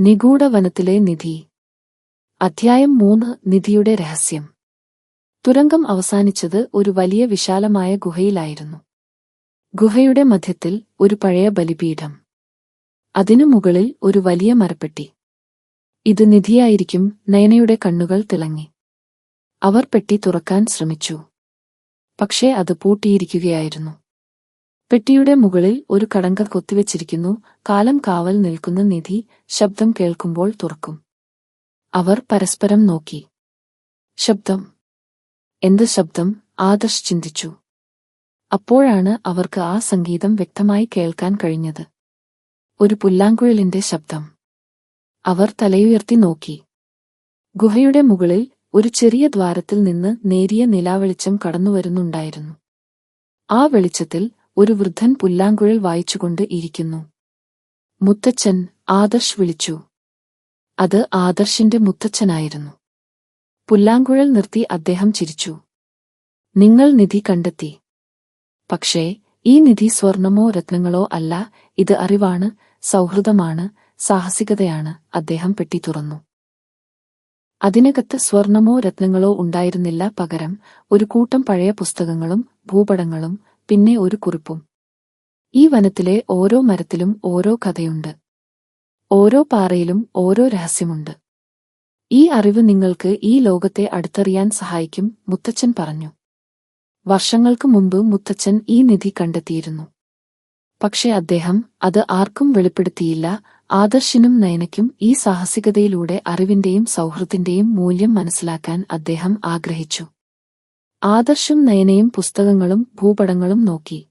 നിഗൂഢ വനത്തിലെ നിധി. അധ്യായം മൂന്ന് നിധിയുടെ രഹസ്യം. തുരങ്കം അവസാനിച്ചത് ഒരു വലിയ വിശാലമായ ഗുഹയിലായിരുന്നു. ഗുഹയുടെ മധ്യത്തിൽ ഒരു പഴയ ബലിപീഠം. അതിനു മുകളിൽ ഒരു വലിയ മരപ്പെട്ടി. ഇത് നിധിയായിരിക്കും നയനയുടെ കണ്ണുകൾ തിളങ്ങി. അവർ പെട്ടി തുറക്കാൻ ശ്രമിച്ചു. പക്ഷേ അത് പൂട്ടിയിരിക്കുകയായിരുന്നു. പെട്ടിയുടെ മുകളിൽ ഒരു കടങ്ക കൊത്തിവെച്ചിരിക്കുന്നു. കാലം കാവൽ നിൽക്കുന്ന നിധി ശബ്ദം കേൾക്കുമ്പോൾ തുറക്കും. അവർ പരസ്പരം നോക്കി. ശബ്ദം. എന്ത് ശബ്ദം? ആദർശ് ചിന്തിച്ചു. അപ്പോഴാണ് അവർക്ക് ആ സംഗീതം വ്യക്തമായി കേൾക്കാൻ കഴിഞ്ഞത്. ഒരു പുല്ലാങ്കുഴലിന്റെ ശബ്ദം. അവർ തലയുയർത്തി നോക്കി. ഗുഹയുടെ മുകളിൽ ഒരു ചെറിയ ദ്വാരത്തിൽ നിന്ന് നേരിയ നിലാവെളിച്ചം കടന്നുവരുന്നുണ്ടായിരുന്നു. ആ വെളിച്ചത്തിൽ ഒരു വൃദ്ധൻ പുല്ലാങ്കുഴൽ വായിച്ചുകൊണ്ട് ഇരിക്കുന്നു. മുത്തച്ഛൻ ആദർശ് വിളിച്ചു. അത് ആദർശിന്റെ മുത്തച്ഛനായിരുന്നു. പുല്ലാങ്കുഴൽ നിർത്തി അദ്ദേഹം ചിരിച്ചു. നിങ്ങൾ നിധി കണ്ടെത്തി. പക്ഷേ ഈ നിധി സ്വർണമോ രത്നങ്ങളോ അല്ല ഇത് അറിവാണ് സൗഹൃദമാണ് സാഹസികതയാണ് അദ്ദേഹം പെട്ടി തുറന്നു. അതിനകത്ത് സ്വർണമോ രത്നങ്ങളോ ഉണ്ടായിരുന്നില്ല പകരം ഒരു കൂട്ടം പഴയ പുസ്തകങ്ങളും ഭൂപടങ്ങളും പിന്നെ ഒരു കുറിപ്പും. ഈ വനത്തിലെ ഓരോ മരത്തിലും ഓരോ കഥയുണ്ട്. ഓരോ പാറയിലും ഓരോ രഹസ്യമുണ്ട്. ഈ അറിവ് നിങ്ങൾക്ക് ഈ ലോകത്തെ അടുത്തറിയാൻ സഹായിക്കും മുത്തച്ഛൻ പറഞ്ഞു. വർഷങ്ങൾക്ക് മുമ്പ് മുത്തച്ഛൻ ഈ നിധി കണ്ടെത്തിയിരുന്നു. പക്ഷേ അദ്ദേഹം അത് ആർക്കും വെളിപ്പെടുത്തിയില്ല ആദർശിനും നയനയ്ക്കും ഈ സാഹസികതയിലൂടെ അറിവിന്റെയും സൗഹൃദത്തിന്റെയും മൂല്യം മനസ്സിലാക്കാൻ അദ്ദേഹം ആഗ്രഹിച്ചു. ആദർശും നയനയും പുസ്തകങ്ങളും ഭൂപടങ്ങളും നോക്കി.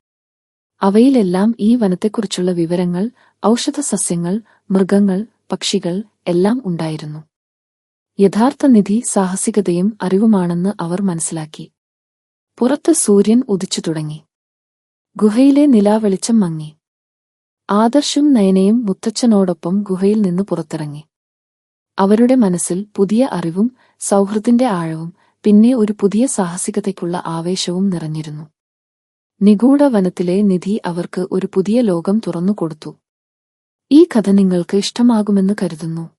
അവയിലെല്ലാം ഈ വനത്തെക്കുറിച്ചുള്ള വിവരങ്ങൾ ഔഷധസസ്യങ്ങൾ മൃഗങ്ങൾ പക്ഷികൾ എല്ലാം ഉണ്ടായിരുന്നു. യഥാർത്ഥ നിധി സാഹസികതയും അറിവുമാണെന്ന് അവർ മനസ്സിലാക്കി. പുറത്ത് സൂര്യൻ ഉദിച്ചു തുടങ്ങി. ഗുഹയിലെ നിലാവെളിച്ചം മങ്ങി. ആദർശും നയനയും മുത്തച്ഛനോടൊപ്പം ഗുഹയിൽ നിന്ന് പുറത്തിറങ്ങി. അവരുടെ മനസ്സിൽ പുതിയ അറിവും സൗഹൃദിന്റെ ആഴവും പിന്നെ ഒരു പുതിയ സാഹസികതയ്ക്കുള്ള ആവേശവും നിറഞ്ഞിരുന്നു. നിഗൂഢ വനത്തിലെ നിധി അവർക്ക് ഒരു പുതിയ ലോകം തുറന്നുകൊടുത്തു. ഈ കഥ നിങ്ങൾക്ക് ഇഷ്ടമാകുമെന്ന് കരുതുന്നു.